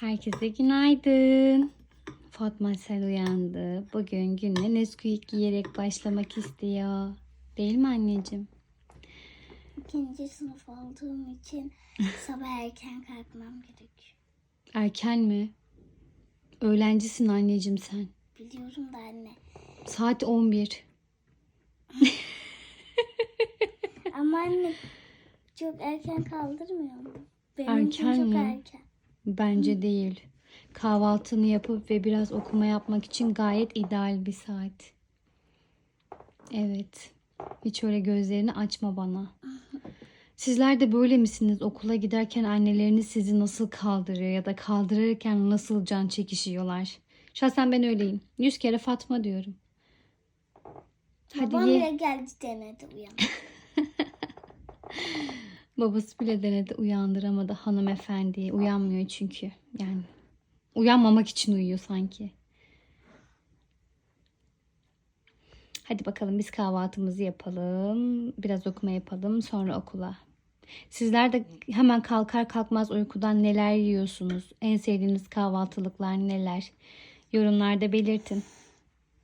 Herkese günaydın. Fatma Sel uyandı. Bugün gününe Nesquik giyerek başlamak istiyor. Değil mi anneciğim? İkinci sınıf olduğum için sabah erken kalkmam gerekiyor. Erken mi? Öğlencisin anneciğim sen. Biliyorum da anne. Saat 11. Ama anne çok erken kaldırmıyor mu? Benim için Erken çok mi? erken. Bence değil. Kahvaltını yapıp ve biraz okuma yapmak için gayet ideal bir saat. Evet. Hiç öyle gözlerini açma bana. Sizler de böyle misiniz? Okula giderken anneleriniz sizi nasıl kaldırıyor ya da kaldırırken nasıl can çekişiyorlar? Şahsen ben öyleyim. Yüz kere Fatma diyorum. Hadi Babam ye. bile geldi denedi uyan. Babası bile denedi uyandıramadı hanımefendiyi. Uyanmıyor çünkü. Yani uyanmamak için uyuyor sanki. Hadi bakalım biz kahvaltımızı yapalım. Biraz okuma yapalım sonra okula. Sizler de hemen kalkar kalkmaz uykudan neler yiyorsunuz? En sevdiğiniz kahvaltılıklar neler? Yorumlarda belirtin.